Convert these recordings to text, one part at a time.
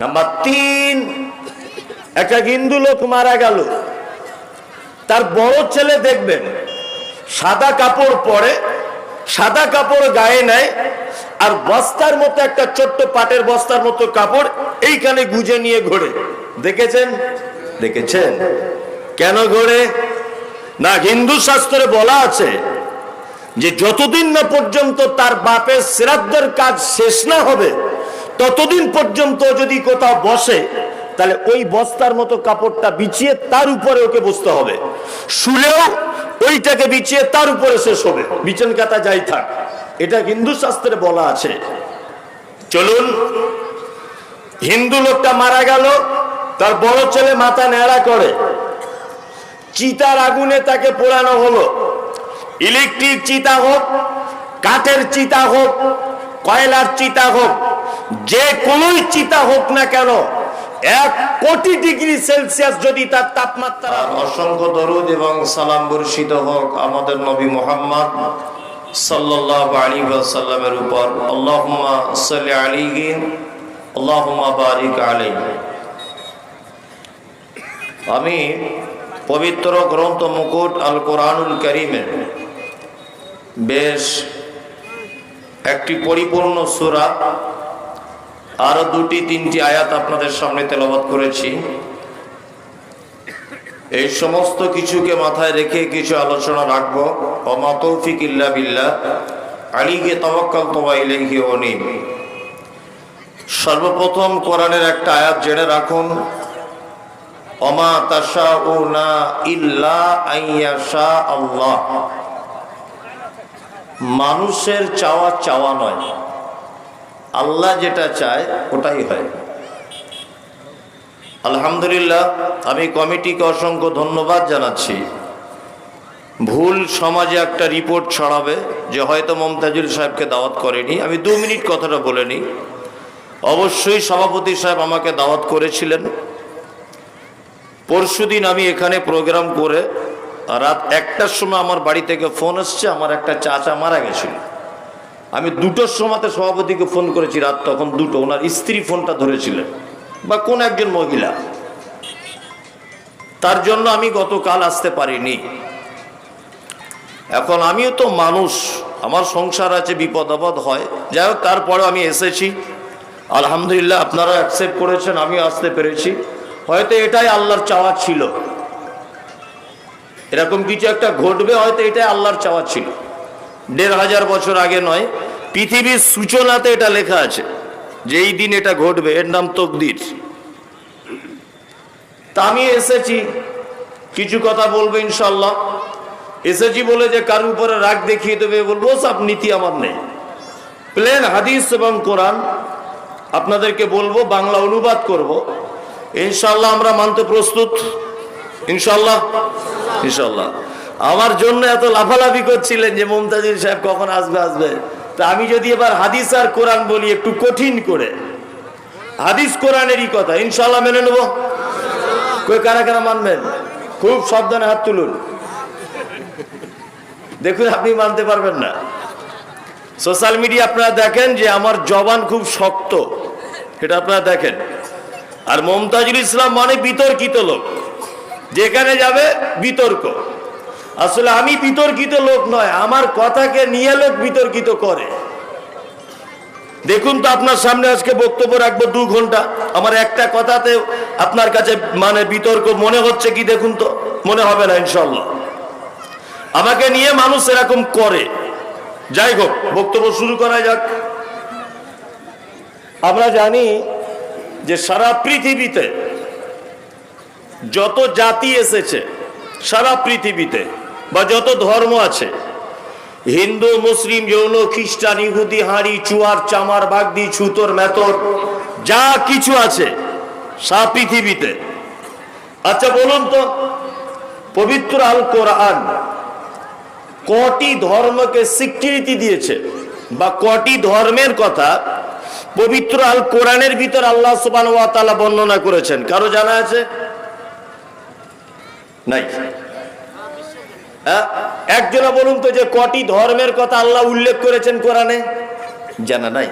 Number তিন, একটা হিন্দু লোক মারা গেল। তার বড় ছেলে দেখবেন, সাদা কাপড় পরে, সাদা কাপড় গায়ে নেয়, আর বস্তার মতো একটা ছোট্ট পাটের বস্তার মতো কাপড় এইখানে গুজে নিয়ে ঘোরে। দেখেছেন? দেখেছেন? কেন ঘোরে? না, হিন্দু শাস্ত্রে বলা আছে যে যতদিন না পর্যন্ত তার বাপের শ্রাদ্ধের কাজ শেষ না হবে ততদিন পর্যন্ত যদি কোথাও বসে, তাহলে ওই বস্তার মতো কাপড়টা বিছিয়ে তার উপরে ওকে বসতে হবে। শুলেও ওইটাকে বিছিয়ে তার উপরে শেষ হবে। বিছন কাতা যাই থাক। এটা হিন্দু শাস্ত্রে বলা আছে। চলুন, হিন্দু লোকটা মারা গেল, তার বড় ছেলে মাথা নেড়া করে। চিতার আগুনে তাকে পোড়ানো হলো। ইলেকট্রিক চিতা হোক, কাঠের চিতা হোক, কয়লার চিতা হোক যে কোনোই চিতা হোক না কেন, এক কোটি ডিগ্রি সেলসিয়াস যদি তার তাপমাত্রা অসংখ্য দরুদ এবং সালাম বর্ষিত হোক আমাদের নবী মোহাম্মদ সাল্লাল্লাহু আলাইহি ওয়াসাল্লামের উপর। আল্লাহুম্মা সাল্লি আলাইহি, আল্লাহুম্মা বারিক আলাইহি। আমি পবিত্র গ্রন্থ মুকুট আল কোরআনুল করিমের বেশ একটি পরিপূর্ণ সূরা আরও দুটি, তিনটি আয়াত আপনাদের সামনে তেলাওয়াত করেছি। এই সমস্ত কিছুকে মাথায় রেখে কিছু আলোচনা রাখব। অমা তৌফিক ইল্লা সর্বপ্রথম কোরআনের একটা আয়াত জেনে রাখুন। অমা তাশাউনা ইল্লা মানুষের চাওয়া চাওয়া নয়। আল্লাহ যেটা চায়, ওটাই হয়। আলহামদুলিল্লাহ, আমি কমিটিকে অসংখ্য ধন্যবাদ জানাচ্ছি। ভুল সমাজে একটা রিপোর্ট ছড়াবে যে হয়তো মমতাজুল সাহেবকে দাওয়াত করেনি। আমি দু মিনিট কথাটা বলে নিই। অবশ্যই সভাপতি সাহেব আমাকে দাওয়াত করেছিলেন। পরশুদিন আমি এখানে প্রোগ্রাম করে রাত একটার সময় আমার বাড়ি থেকে ফোন আসছে আমার একটা চাচা মারা গেছিল। আমি দুটোর সময়তে সভাপতিকে ফোন করেছি রাত, তখন দুটো। ওনার স্ত্রী ফোনটা ধরেছিলেন। বা কোন একজন মহিলা। তার জন্য আমি গতকাল আসতে পারিনি। এখন আমিও তো মানুষ। আমার সংসার আছে, বিপদ আপদ হয়। যাই হোক, তারপরেও আমি এসেছি। আলহামদুলিল্লাহ, আপনারা অ্যাকসেপ্ট করেছেন, আমিও আসতে পেরেছি। হয়তো এটাই আল্লাহর চাওয়া ছিল। এরকম কিছু একটা ঘটবে, হয়তো এটাই আল্লাহর চাওয়া ছিল। দেড় হাজার বছর আগে নয়, পৃথিবীর সূচনাতে এটা লেখা আছে, যে এই দিন এটা ঘটবে, এর নাম তকদির। তা আমি এসেছি, কিছু কথা বলব ইনশাল্লাহ এসেছি বলে যে কারোর উপরে রাগ দেখিয়ে দেবে, বলব সব নীতি আমার নেই। প্লেন হাদিস এবং কোরআন, আপনাদেরকে বলব, বাংলা অনুবাদ করব। ইনশাল্লাহ আমরা মানতে প্রস্তুত। ইনশাল্লাহ ইনশাল্লাহ আমার জন্য এত লাফালাফি করছিলেন যে মমতাজুল সাহেব কখন আসবে আসবে? তা আমি যদি এবার হাদিস আর কোরআন বলি একটু কঠিন করে। হাদিস কোরআনেরই কথা ইনশাল্লাহ মেনে নেব? কই, কারা কারা মানবেন? খুব সাবধানে হাত তুলুন। দেখুন, আপনি মানতে পারবেন না। সোশ্যাল মিডিয়া আপনারা দেখেন যে আমার জবান খুব শক্ত। এটা আপনারা দেখেন। আর মমতাজুল ইসলাম মানে বিতর্কিত লোক। যেখানে যাবে বিতর্ক। আসলে আমি বিতর্কিত লোক নয়, আমার কথাকে নিয়ে লোক বিতর্কিত করে। দেখুন তো আপনার সামনে আজকে বক্তব্য রাখব দু ঘণ্টা। আমার একটা কথাতে আপনার কাছে মানে বিতর্ক মনে হচ্ছে কি দেখুন তো? মনে হবে না ইনশাল্লাহ আমাকে নিয়ে মানুষ এরকম করে। যাই হোক, বক্তব্য শুরু করা যাক। আমরা জানি যে সারা পৃথিবীতে যত জাতি এসেছে, সারা পৃথিবীতে বা যত ধর্ম আছে, হিন্দু, মুসলিম, যৌন, খ্রিস্টান, ইহুদি, হাঁড়ি, চুয়ার, চামার, বাগদি, ছুতর মেতর যা কিছু আছে সা পৃথিবীতে। আচ্ছা বলুন তো, পবিত্র আল কোরআন কটি ধর্মকে স্বীকৃতি দিয়েছে বা কটি ধর্মের কথা পবিত্র আল কোরআনের ভিতর আল্লাহ সুবান বর্ণনা করেছেন? কারও জানা আছে? নাই। হ্যাঁ? একজনা বলুন তো যে কটি ধর্মের কথা আল্লাহ উল্লেখ করেছেন কোরআনে? জানা নাই।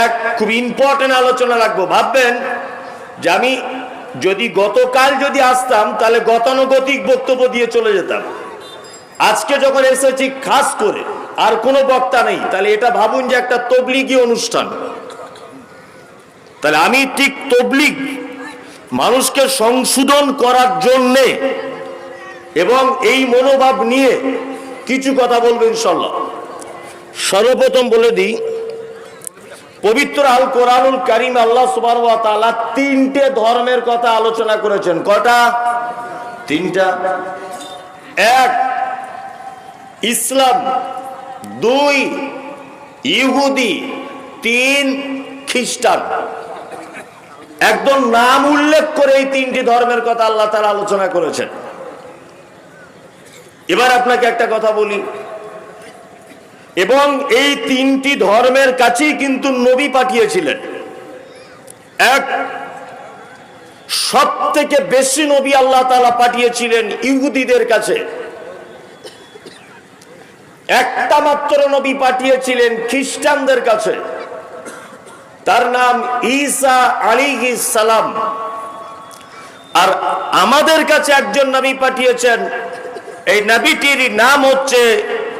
এক, খুব ইম্পর্টেন্ট আলোচনা রাখব ভাববেন যে আমি যদি গতকাল যদি আসতাম, তাহলে গতানুগতিক বক্তব্য দিয়ে চলে যেতাম। আজকে যখন এসেছি খাস করে, আর কোনো বক্তা নেই, তাহলে এটা ভাবুন যে একটা তবলিগি অনুষ্ঠান। তাহলে আমি ঠিক তবলিগ, মানুষকে সংশোধন করার জন্যে এবং এই মনোভাব নিয়ে কিছু কথা বলব ইনশাল্লাহ সর্বপ্রথম বলে দিই, পবিত্র আল কোরআনুল কারিম আল্লাহ সুবাহ তাআলা তিনটে ধর্মের কথা আলোচনা করেছেন। কটা তিনটা। এক, ইসলাম। দুই, ইহুদি। তিন, খ্রিস্টান। একদম নাম উল্লেখ করে এই তিনটি ধর্মের কথা আল্লাহ তারা আলোচনা করেছেন। এবার আপনাকে একটা কথা বলি। এবং এই তিনটি ধর্মের কাছেই কিন্তু নবী পাঠিয়েছিলেন। এক সব থেকে বেশি নবী আল্লাহ তালা পাঠিয়েছিলেন ইহুদিদের কাছে। একটা মাত্র নবী পাঠিয়েছিলেন খ্রিস্টানদের কাছে। তার নাম ঈসা আলী সালাম। আর আমাদের কাছে একজন নবী পাঠিয়েছেন এই নবীটির নাম হচ্ছে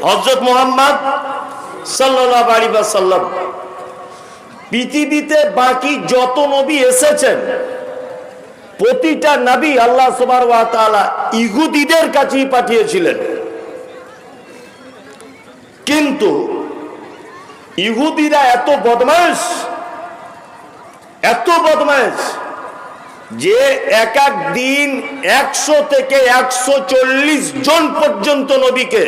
হজরত মোহাম্মদ সাল্লাহ আলী সাল্লাম পৃথিবীতে বাকি যত নবী এসেছেন, প্রতিটা নবী আল্লাহ সুবার ইহুদিদের কাছেই পাঠিয়েছিলেন। কিন্তু ইহুদিরা এত বদমাস এত বদমাস যে এক এক দিন একশো থেকে একশো চল্লিশ জন পর্যন্ত নবীকে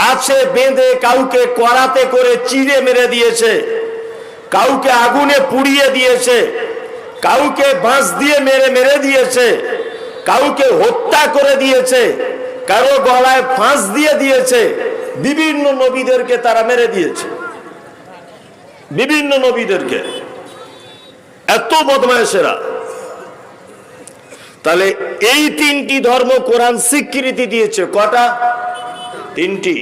গাছে বেঁধে কাউকে করাতে করে চিড়ে মেরে দিয়েছে, কাউকে আগুনে পুড়িয়ে দিয়েছে, কাউকে বাঁশ দিয়ে মেরে মেরে দিয়েছে, কাউকে হত্যা করে দিয়েছে, কারও গলায় ফাঁস দিয়ে দিয়েছে, বিভিন্ন নবীদেরকে তারা মেরে দিয়েছে। বিভিন্ন নবীদেরকে। এত বদমায়েশেরা। তাহলে এই তিনটি ধর্ম কোরআন স্বীকৃতি দিয়েছে। কটা? তিনটি।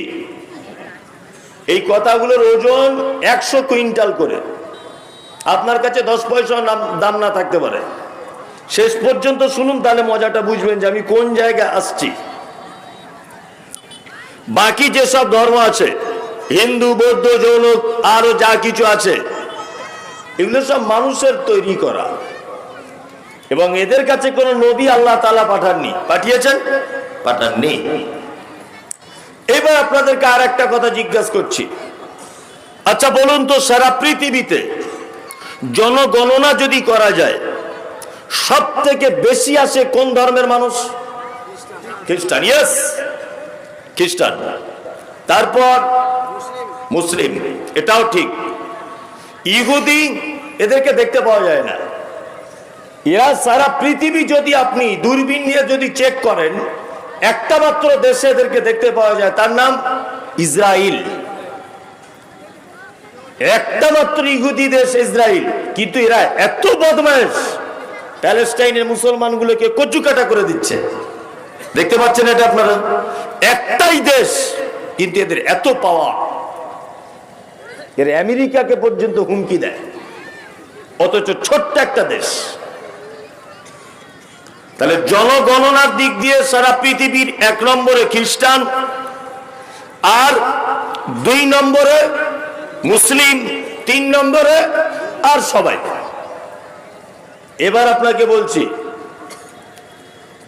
এই কথাগুলোর ওজন একশো কুইন্টাল করে। আপনার কাছে দশ পয়সা দাম না থাকতে পারে। শেষ পর্যন্ত শুনুন, তাহলে মজাটা বুঝবেন যে আমি কোন জায়গায় আসছি। বাকি যেসব ধর্ম আছে, হিন্দু, বৌদ্ধ, জৈন আরও যা কিছু আছে এগুলো সব মানুষের তৈরি করা। এবং এদের কাছে কোন নবী আল্লাহ তালা পাঠাননি। পাঠিয়েছেন? পাঠাননি। এবার আপনাদেরকে আর একটা কথা জিজ্ঞাসা করছি। আচ্ছা বলুন তো, সারা পৃথিবীতে জনগণনা যদি করা যায় সব থেকে বেশি আসে কোন ধর্মের মানুষ? খ্রিস্টান ইয়েস খ্রিস্টান। তারপর মুসলিম। এটাও ঠিক। ইহুদি এদেরকে দেখতে পাওয়া যায় না। এরা সারা পৃথিবী যদি আপনি দূরবীন নিয়ে যদি চেক করেন, একটা মাত্র দেশে এদেরকে দেখতে পাওয়া যায়, তার নাম ইসরায়েল একটা মাত্র ইহুদি দেশ ইসরায়েল কিন্তু এরা এত বদমাস প্যালেস্টাইনের মুসলমানগুলোকে কচু কাটা করে দিচ্ছে। দেখতে পাচ্ছেন এটা আপনারা? একটাই দেশ, কিন্তু এদের এত পাওয়া এর আমেরিকাকে পর্যন্ত হুমকি দেয়। অথচ ছোট্ট একটা দেশ। তাহলে জনগণনার দিক দিয়ে সারা পৃথিবীর এক নম্বরে খ্রিস্টান আর দুই নম্বরে মুসলিম, তিন নম্বরে আর সবাই। এবার আপনাকে বলছি,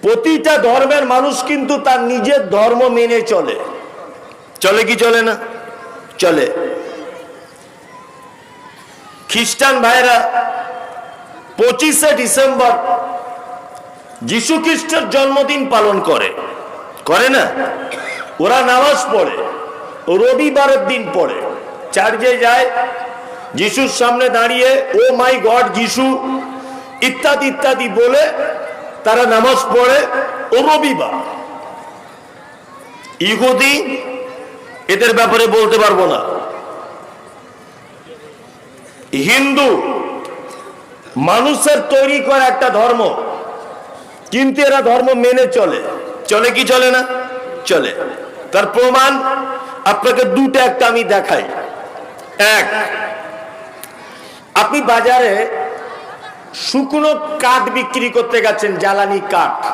প্রতিটা ধর্মের মানুষ কিন্তু তার নিজের ধর্ম মেনে চলে। চলে কি চলে না? চলে। খ্রিস্টান ভাইরা পঁচিশে ডিসেম্বর যিশু খ্রিস্টের জন্মদিন পালন করে। করে না? ওরা নামাজ পড়ে, রবিবারের দিন পড়ে। চার্চে যায়, যিশুর সামনে দাঁড়িয়ে, ও মাই গড, যিশু, ইত্যাদি ইত্যাদি বলে তারা নামাজ পড়ে ও রবিবার। ইহুদি, এদের ব্যাপারে বলতে পারব না। হিন্দু, মানুষের তৈরি করা একটা ধর্ম। কিন্তু এরা ধর্ম মেনে চলে। চলে কি চলে না? চলে। তার প্রমাণ আপনাকে দুটো একটা আমি দেখাই। এক, আপনি বাজারে শুকনো কাঠ বিক্রি করতে গেছেন, জ্বালানি কাঠ।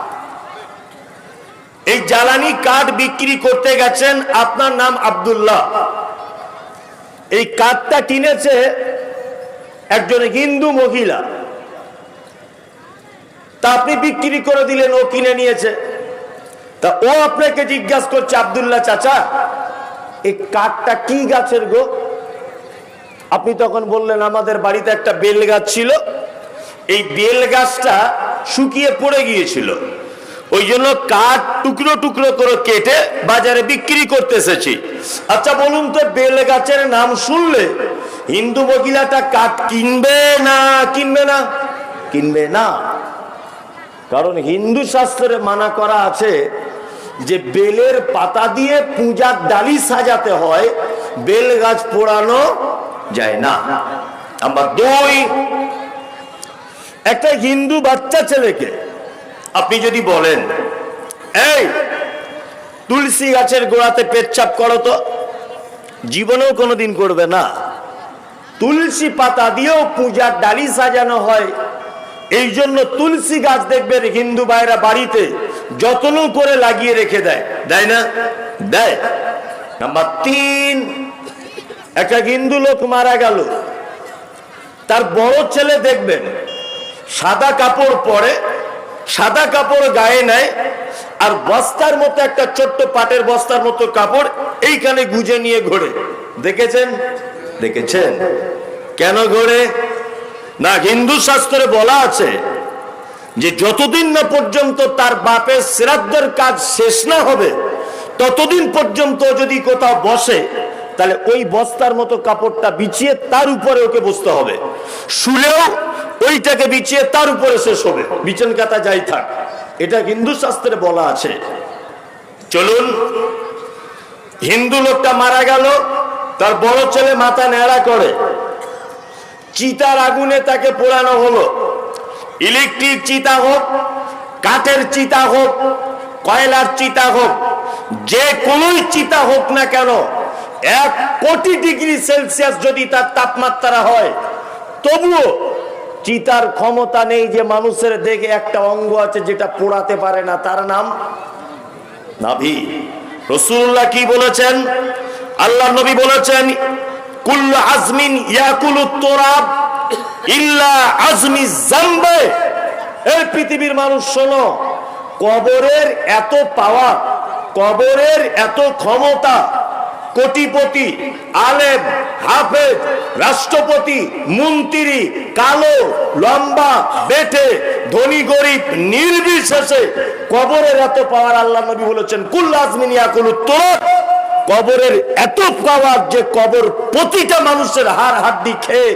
এই জ্বালানি কাঠ বিক্রি করতে গেছেন আপনার নাম আব্দুল্লাহ। এই কাঠটা কিনেছে একজন হিন্দু মহিলা। তা আপনি বিক্রি করে দিলেন, ও কিনে নিয়েছে। তা ও আপনাকে জিজ্ঞাসা করছে, আব্দুল্লাহ চাচা, এই কাঠটা কি গাছের গো? আপনি তখন বললেন, আমাদের বাড়িতে একটা বেল গাছ ছিল। এই বেল গাছটা শুকিয়ে পড়ে গিয়েছিল। ওই জন্য কাঠ টুকরো টুকরো করে কেটে বাজারে বিক্রি করতে এসেছি। আচ্ছা বলুন তো, বেল গাছের নাম শুনলে হিন্দু মহিলাটা কাঠ কিনবে না কিনবে না? কিনবে না। কারণ হিন্দু শাস্ত্রে মানা করা আছে যে বেলের পাতা দিয়ে পূজার ডালি সাজাতে হয়, বেল গাছ পোড়ানো যায় না। নাম্বার দুই, একটা হিন্দু বাচ্চা ছেলেকে আপনি যদি বলেন, এই, তুলসী গাছের গোড়াতে পেচ্ছাপ করো তো, জীবনেও কোনোদিন করবে না। তুলসী পাতা দিয়েও পূজার ডালি সাজানো হয়। এই জন্য তুলসী গাছ দেখবেন হিন্দু ভাইরা বাড়িতে, যত্ন করে লাগিয়ে রেখে দেয়। দেয় না? দেয়। নাম্বার তিন, একটা হিন্দু লোক মারা গেল। তার বড় ছেলে দেখবেন সাদা কাপড় পরে, সাদা কাপড় গায়ে নেয়, আর বস্তার মতো একটা ছোট্ট পাটের বস্তার মতো কাপড় এইখানে গুজে নিয়ে ঘোরে। দেখেছেন? দেখেছেন? কেন ঘোরে? না, হিন্দু শাস্ত্রে বলা আছে যে যতদিন না পর্যন্ত তার বাপের শ্রাদ্ধের কাজ শেষ না হবে, ততদিন পর্যন্ত যদি কোথাও বসে, তাহলে ওই বস্তার মতো কাপড়টা বিছিয়ে তার উপরে ওকে বসতে হবে। শুলেও ওইটাকে বিছিয়ে তার উপরে শেষ হবে। বিছন কাতা যাই থাক। এটা হিন্দু শাস্ত্রে বলা আছে। চলুন, হিন্দু লোকটা মারা গেল তার বড় ছেলে মাথা নেড়া করে। চিতার আগুনে তাকে পোড়ানো হলো। ইলেকট্রিক চিতা হোক, কাঠের চিতা হোক, কয়লার চিতা হোক, যে কোনোই চিতা হোক না কেন, এক কোটি ডিগ্রি সেলসিয়াস যদি তার তাপমাত্রা হয়, তবুও চিতার ক্ষমতা নেই যে মানুষের দেখে একটা অঙ্গ আছে যেটা পোড়াতে পারে না। তার নাম নাভি। রসুল্লাহ কি বলেছেন? আল্লাহ নবী বলেছেন, কুল্ল আজমিন ইয়াকুলু তোরাব ইল্লা আজমি জাম্বে। এই পৃথিবীর মানুষ, শোনো, কবরের এত পাওয়ার, কবরের এত ক্ষমতা, কোটিপতি, আলেম, হাফেজ, রাষ্ট্রপতি, মন্ত্রী, কালো, লম্বা, বেটে, ধনী, গরিব, নির্বিশেষে কবরের এত পাওয়ার আল্লাহ নবী বলেছেন, কুল্লা আজমিন ইয়াকুল উত্তর কবরের এত পাওয়ার যে কবর প্রতিটা মানুষের হাড় হাড্ডি খেয়ে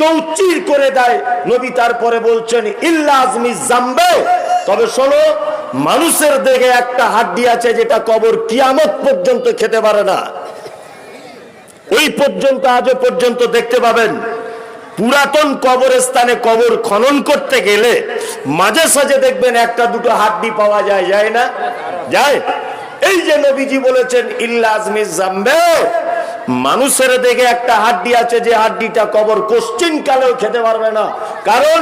চৌচির করে দেয়। নবী তারপরে বলছেন, ইল্লা আজমি জাম্বে। তবে শোনো, মানুষের দেখে একটা হাড্ডি আছে যেটা কবর কিয়ামত পর্যন্ত খেতে পারে না। ওই পর্যন্ত আজও পর্যন্ত দেখতে পাবেন, পুরাতন কবরস্থানে কবর খনন করতে গেলে মাঝে সাঝে দেখবেন একটা দুটো হাড্ডি পাওয়া যায় যায় না? যায়? এই যে নবীজি বলেছেন ইল্লাজমি জাম্বে। মানুষের দেখে একটা হাড্ডি আছে, যে হাড্ডিটা কবর কোশ্চিন কালেও খেতে পারবে না। কারণ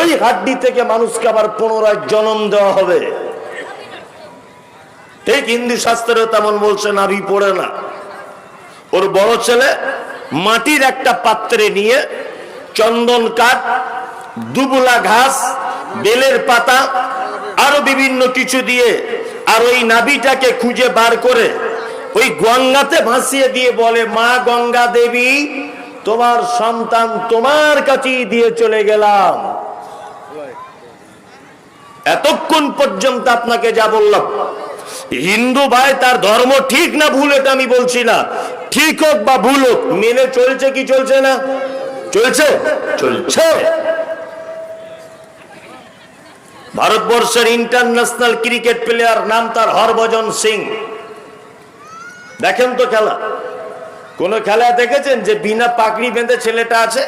ওই হাড্ডি থেকে মানুষকে আবার পুনরায় জন্ম দেওয়া হবে। ঠিক হিন্দু শাস্ত্রেও তেমন বলছে নাভি পড়ে না। ওর বড় ছেলে মাটির একটা পাত্রে নিয়ে চন্দন কাঠ, দুবুলা ঘাস, বেলের পাতা, আরও বিভিন্ন কিছু দিয়ে আর ওই নাবিটাকে খুঁজে বার করে ওই গঙ্গাতে ভাসিয়ে দিয়ে বলে, মা গঙ্গা দেবী, তোমার সন্তান তোমার কাছেই দিয়ে চলে গেলাম। এতক্ষণ পর্যন্ত আপনাকে যা বললাম, হিন্দু ভাই তার ধর্ম ঠিক না, ভুল এটা আমি বলছি না। ঠিক হোক বা ভুল হোক, মেনে চলছে কি চলছে না? চলছে? চলছে। ভারতবর্ষের ইন্টারন্যাশনাল ক্রিকেট প্লেয়ার নাম তার হরভজন সিং। দেখেন তো খেলা। কোন খেলা দেখেছেন যে বিনা পাগড়ি বেঁধে ছেলেটা আছে?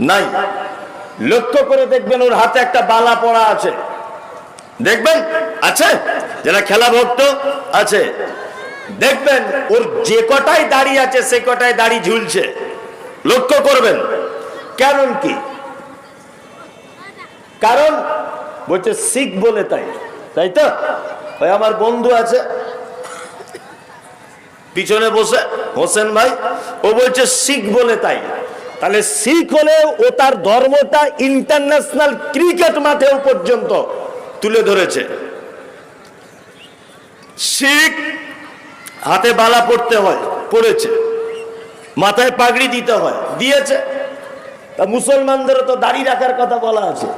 নাই। লক্ষ্য করে দেখবেন ওর হাতে একটা বালা পড়া আছে। দেখবেন? আছে? যারা খেলা ভক্ত, আছে। দেখবেন ওর যে কটাই দাড়ি আছে, সে কটাই দাড়ি ঝুলছে। লক্ষ্য করবেন। কারণ কি? কারণ বলছে, শিখ বলে তাই। তাই তো? ওই আমার বন্ধু আছে। পিছনে বসে, হোসেন ভাই, ও বলছে, শিখ বলে তাই। তাহলে শিখ হলে ও তার ধর্মটা ইন্টারন্যাশনাল ক্রিকেট মাঠেও পর্যন্ত তুলে ধরেছে। শিখ হাতে বালা পড়তে হয়, পড়েছে। মাথায় পাগড়ি দিতে হয়, দিয়েছে। তা মুসলমানদেরও তো দাড়ি রাখার কথা বলা আছে।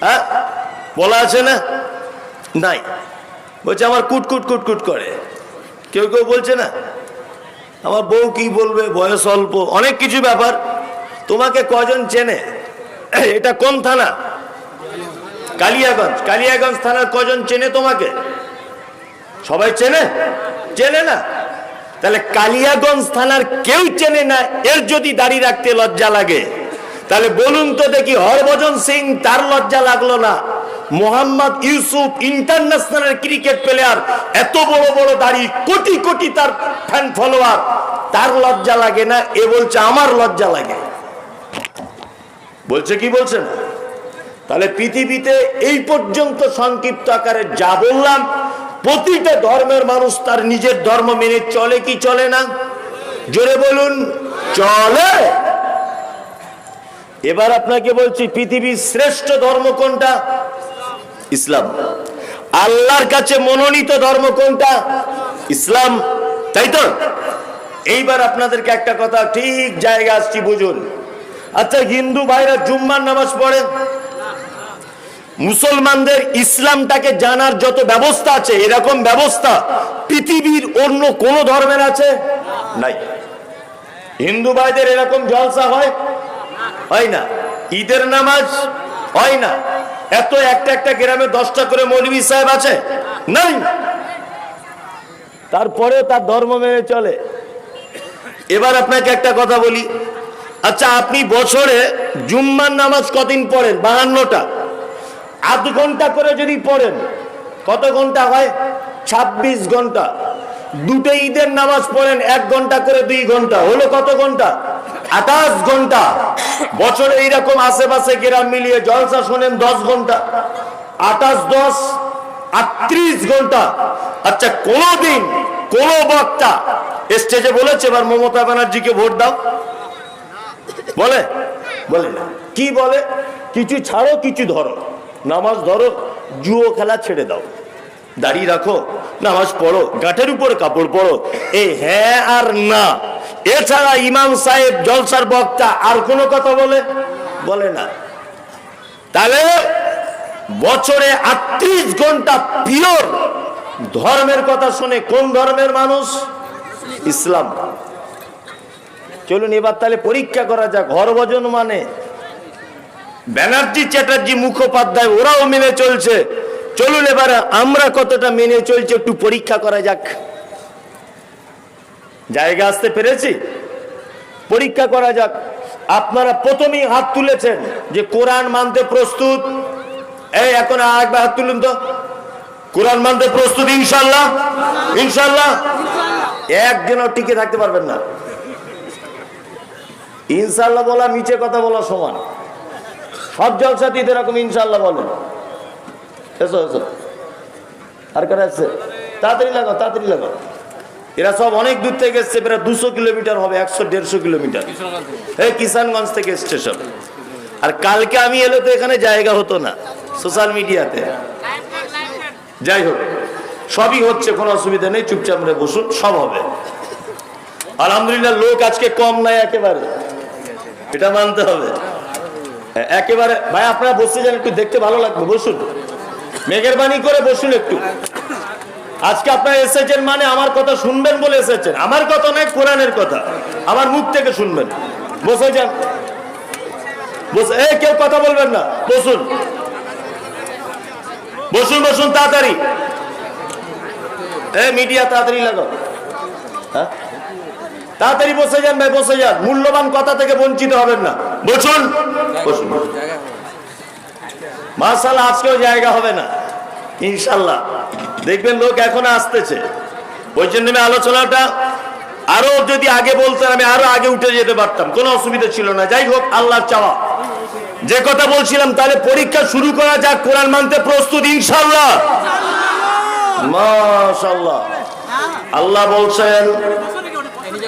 হ্যাঁ? বলা আছে না? নাই। বলছে, আমার কুটকুট কুটকুট করে। কেউ কেউ বলছে না, আমার বউ কি বলবে? বয়স অল্প। অনেক কিছু ব্যাপার। তোমাকে কজন চেনে? এটা কোন থানা? কালিয়াগঞ্জ। কালিয়াগঞ্জ থানার কজন চেনে তোমাকে? সবাই চেনে? চেনে না? তাহলে কালিয়াগঞ্জ থানার কেউ চেনে না? এর যদি দাড়ি রাখতে লজ্জা লাগে। তাহলে বলুন তো দেখি হরভজন সিং তার লজ্জা লাগল না। Mohammad Yousuf international cricket player, এত বড় বড় দাড়ি, কোটি কোটি তার ফ্যান ফলোয়ার তার লজ্জা লাগে না, এ বলছে আমার লজ্জা লাগে। বলছে কি বলছে না তাহলে পৃথিবীতে এই পর্যন্ত সংক্ষিপ্ত আকারে যা বললাম, প্রতিটা ধর্মের মানুষ তার নিজের ধর্ম মেনে চলে কি চলে না? জোরে বলুন, চলে। এবার আপনাকে বলছি, পৃথিবীর শ্রেষ্ঠ ধর্ম কোনটা? ইসলাম। আল্লাহর কাছে মনোনীত ধর্ম কোনটা? ইসলাম। তাই তো? এইবার আপনাদেরকে একটা কথা ঠিক জায়গা আসছি, বুঝুন। আচ্ছা হিন্দু ভাইরা জুম্মার নামাজ পড়ে? মুসলমানদের ইসলামটাকে জানার যত ব্যবস্থা আছে, এরকম ব্যবস্থা পৃথিবীর অন্য কোন ধর্মের আছে? নাই। হিন্দু ভাইদের এরকম জলসা হয়? হয় না। ঈদের নামাজ হয় না। এত একটা একটা গ্রামে দশটা করে মৌলবী সাহেব আছে? নাই। তারপরে তার ধর্ম মেনে চলে। এবার আপনাকে একটা কথা বলি। আচ্ছা আপনি বছরে জুম্মার নামাজ কদিন পড়েন? বাহান্নটা। আধ ঘণ্টা করে যদি পড়েন, কত ঘণ্টা হয়? ২৬ ঘণ্টা। দুটো ঈদের নামাজ পড়েন, এক ঘণ্টা করে দুই ঘণ্টা। হলো কত ঘণ্টা? আঠাশ ঘণ্টা। বছরে এইরকম আশেপাশে গ্রাম মিলিয়ে জলসা শোনেন দশ ঘণ্টা। আঠাশ, দশ, আটত্রিশ ঘণ্টা। আচ্ছা কোনদিন কোন বক্তা স্টেজে বলেছে, এবার মমতা ব্যানার্জিকে ভোট দাও? বলে? বলে কি বলে? কিছু ছাড়ো, কিছু ধরো। নামাজ ধরো, জুয়ো খেলা ছেড়ে দাও। দাঁড়িয়ে রাখো, নামাজ পড়ো গাঠের উপর কাপড় পরো। এই হ্যাঁ আর না। এছাড়া ইমাম সাহেব জলসার বক্তা আর কোনো কথা বলে? বলে না। তাহলে বছরে আটত্রিশ ঘণ্টা পিওর ধর্মের কথা শুনে কোন ধর্মের মানুষ? ইসলাম। চলুন এবার তাহলে পরীক্ষা করা যাক হরভজন মানে? ব্যানার্জি চ্যাটার্জি, মুখোপাধ্যায়, ওরাও মেনে চলছে। চলুন এবার আমরা কতটা মেনে চলছে একটু পরীক্ষা করা যাক। জায়গা আসতে পেরেছি? পরীক্ষা করা যাক। আপনারা প্রথমেই হাত তুলেছেন যে কোরআন মানতে প্রস্তুত। এই, এখন একবার হাত তুলুন তো। কোরআন মানতে প্রস্তুত ইনশাল্লাহ ইনশাল্লাহ একদিনও টিকে থাকতে পারবেন না। ইনশাল্লাহ বলা নিচে কথা বলা সমান। সব জলসাতিতে এরকম ইনশাল্লাহ বলেন। এসো এসো। আর কারা আছে? তাড়াতাড়ি লাগাও তাড়াতাড়ি লাগাও। এরা সব অনেক দূর থেকে এসছে, প্রায় দুশো কিলোমিটার হবে, একশো, দেড়শো কিলোমিটার। এই কিষানগঞ্জ থেকে স্টেশন আর কালকে আমি এলে তো এখানে জায়গা হতো না, সোশ্যাল মিডিয়াতে। যাই হোক, সবই হচ্ছে, কোনো অসুবিধা নেই, চুপচাপ বসুন, সব হবে। আলহামদুলিল্লাহ, লোক আজকে কম নাই একেবারে। এটা মানতে হবে। একেবারে, ভাই, আপনারা বসে যান, একটু দেখতে ভালো লাগবে, বসুন। মেঘেরবানি করে বসুন একটু। আজকে আপনারা এসেছেন মানে আমার কথা শুনবেন বলে এসেছেন। আমার কথা নয়, কোরআনের কথা। আমার মুখ থেকে শুনবেন। বসে যান। বসে এই, কেউ কথা বলবেন না। বসুন। বসুন বসুন, তাড়াতাড়ি। এ মিডিয়া, তাড়াতাড়ি লাগাও। হ্যাঁ? তাড়াতাড়ি বসে যান ভাই, বসে যান। মূল্যবান কথা থেকে বঞ্চিত হবেন না। বসুন। বসুন। মার্শাল আজকেও জায়গা হবে না। ইনশাল্লাহ দেখবেন লোক এখন আসতেছে। ওই জন্য আমি আলোচনাটা আরও যদি আগে বলতেন, আমি আরও আগে উঠে যেতে পারতাম। কোনো অসুবিধা ছিল না। যাই হোক আল্লাহ চাওয়া। যে কথা বলছিলাম, তাহলে পরীক্ষা শুরু করা যাক, কোরআন মানতে প্রস্তুত ইনশাল্লাহ মাশাল্লাহ আল্লাহ বলছেন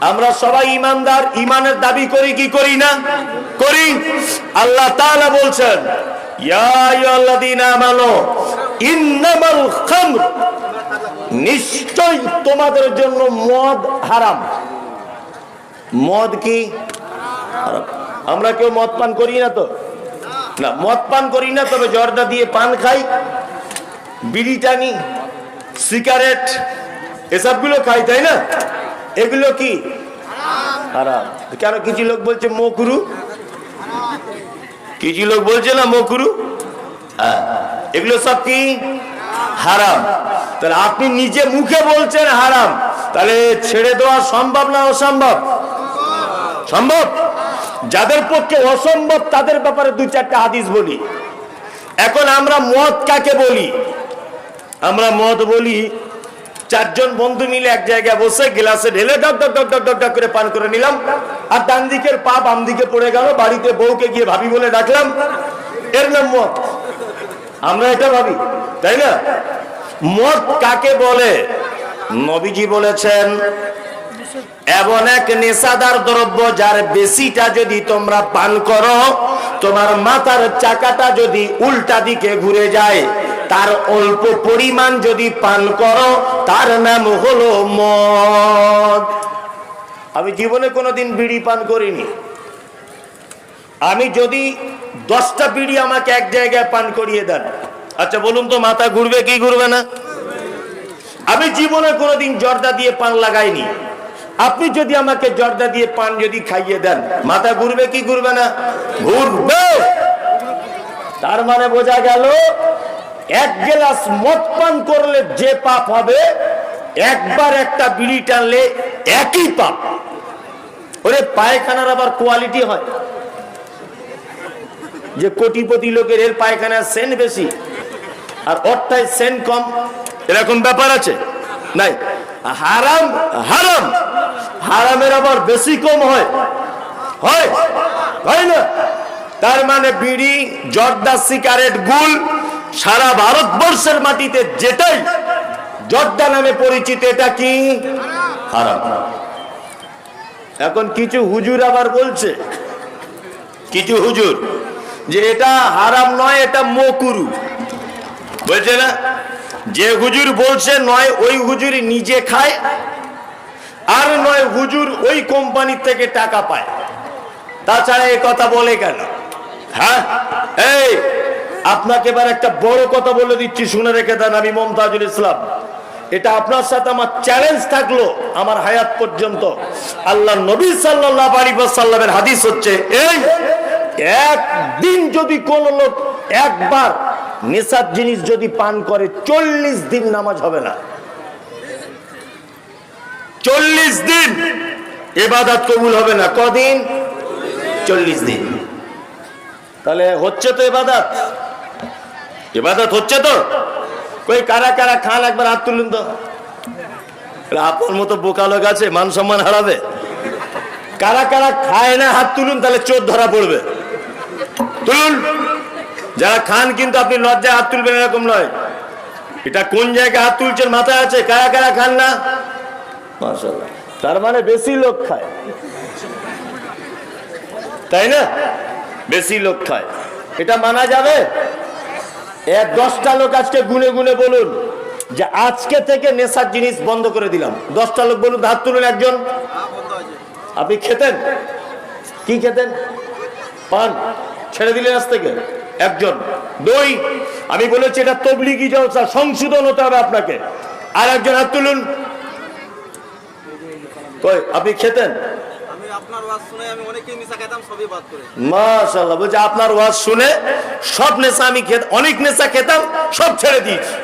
আমরা সবাই ইমানদার, ইমানের দাবি করি, কি করি না? করি। আল্লাহ তাআলা বলছেন নিশ্চয় তোমাদের জন্য মদ হারাম। মদ কি? আমরা কেউ মদ পান করি না তো? না, মদ পান করি না, তবে জর্দা দিয়ে পান খাই। বিড়ি টানি, সিগারেট, এসবগুলো খাই, তাই না? এগুলো কি? হারাম। কেন কিছু লোক বলছে মকুরু? কিছু লোক বলছে না মকুরু? হ্যাঁ, এগুলো সব কি? হারাম। তাহলে আপনি নিজে মুখে বলছেন হারাম। তাহলে ছেড়ে দেওয়া সম্ভব না অসম্ভব? সম্ভব? যাদের পক্ষে অসম্ভব তাদের ব্যাপারে দুই চারটা হাদিস বলি। এখন আমরা মদ কাকে বলি? আমরা মদ বলি চারজন বন্ধু মিলে এক জায়গায় বসে গ্লাসে ঢেলে ডক ডক ডক ডক ডক করে পান করে নিলাম। আর ডান দিকের পা বাম দিকে পড়ে গেল, বাড়িতে বউকে গিয়ে ভাবি বলে ডাকলাম, এর নাম মদ। আমরা এটা ভাবি, তাই না? মদ কাকে বলে? নবীজি বলেছেন, এমন এক নেশাদার দ্রব্য যার বেশিটা যদি তোমরা পান করো, তোমার মাথার চাকাটা যদি উল্টা দিকে ঘুরে যায় তার অল্প পরিমাণ যদি পান করো, তার নাম হলো মদ। আমি জীবনে কোনোদিন বিড়ি পান করিনি। আমি যদি দশটা বিড়ি আমাকে এক জায়গায় পান করিয়ে দেন। আচ্ছা বলুন তো মাথা ঘুরবে, কি ঘুরবে না? আমি জীবনে কোনোদিন জর্দা দিয়ে পান লাগাইনি। আপনি যদি আমাকে জর্দা দিয়ে পান যদি খাইয়ে দেন, মাথা ঘুরবে, কি ঘুরবে না? ঘুরবে। তার মানে বোঝা গেল এক গ্লাস মদ পান করলে যে পাপ হবে, একবার একটা বিড়ি টানলে একই পাপ। ওরে, পায়খানার আবার কোয়ালিটি হয়। যে কোটিপতি লোকের এর পায়খানার সেন বেশি, আর ওরটায় সেন কম। এরকম ব্যাপার আছে? নাই। হারাম হারাম। হারামের আবার বেশি কম হয়। হয়? হয় না। তার মানে বিড়ি, জর্দা, সিগারেট, গুল সারা ভারতবর্ষের মাটিতে যেটাই, জর্দা নামে পরিচিত, এটা কি? হারাম। এখন কিছু হুজুর আবার বলছে, কিছু হুজুর, যে এটা হারাম নয়, এটা মকুরু। বলছে না? যে হুজুর বলছে, নয়, ওই হুজুর নিজে খায়, আর নয়, হুজুর ওই কোম্পানি থেকে টাকা পায়। তাছাড়া এই কথা বলে কেন? হ্যাঁ? এই আপনাকে এবার একটা বড় কথা বলে দিচ্ছি, শুনে রেখে দেন আমি মমতাজুল ইসলাম। এটা আপনার সাথে আমার চ্যালেঞ্জ থাকল, আমার হায়াত পর্যন্ত। আল্লাহ নবী সাল্লাহ আলী সাল্লামের হাদিস হচ্ছে, এই একদিন যদি কোন লোক একবার নেশার জিনিস যদি পান করে, চল্লিশ দিন নামাজ হবে না। চল্লিশ দিন এবাদাত কবুল হবে না। কদিন? চল্লিশ দিন। তাহলে হচ্ছে তো এবাদাত এবাদাত হচ্ছে তো। কই, কারা কারা, খান একবার হাত তুলুন তো। আপনার মতো বোকা লোক আছে, মান সম্মান হারাবে। কারা কারা খায় না হাত তুলুন, তাহলে চোর ধরা পড়বে। তুলুন। যারা খান কিন্তু আপনি লজ্জায় হাত তুলবেন এরকম নয়। এটা কোন জায়গায় হাত তুলছেন, মাথায় আছে? কারা কারা খান না। তার মানে বেশি লোক খায়। তাই না? বেশি লোক খায়। এটা মানা যাবে? এক দশটা লোক আজকে গুনে গুনে বলুন যে আজকে থেকে নেশার জিনিস বন্ধ করে দিলাম। দশটা লোক বলুন, হাত তুলুন একজন। আপনি খেতেন? কি খেতেন? পান? ছেড়ে দিলেন আজ থেকে। একজন। দুই, আমি বলেছি এটা তবলিগি জলসা, সংশোধন হতে হবে আপনাকে। আর একজন হাত তুলুন। আপনি খেতেন? মাশাল্লাহ বলছে আপনার ওয়াজ শুনে সব নেশা আমি অনেক নেশা খেতাম সব ছেড়ে দিয়েছি।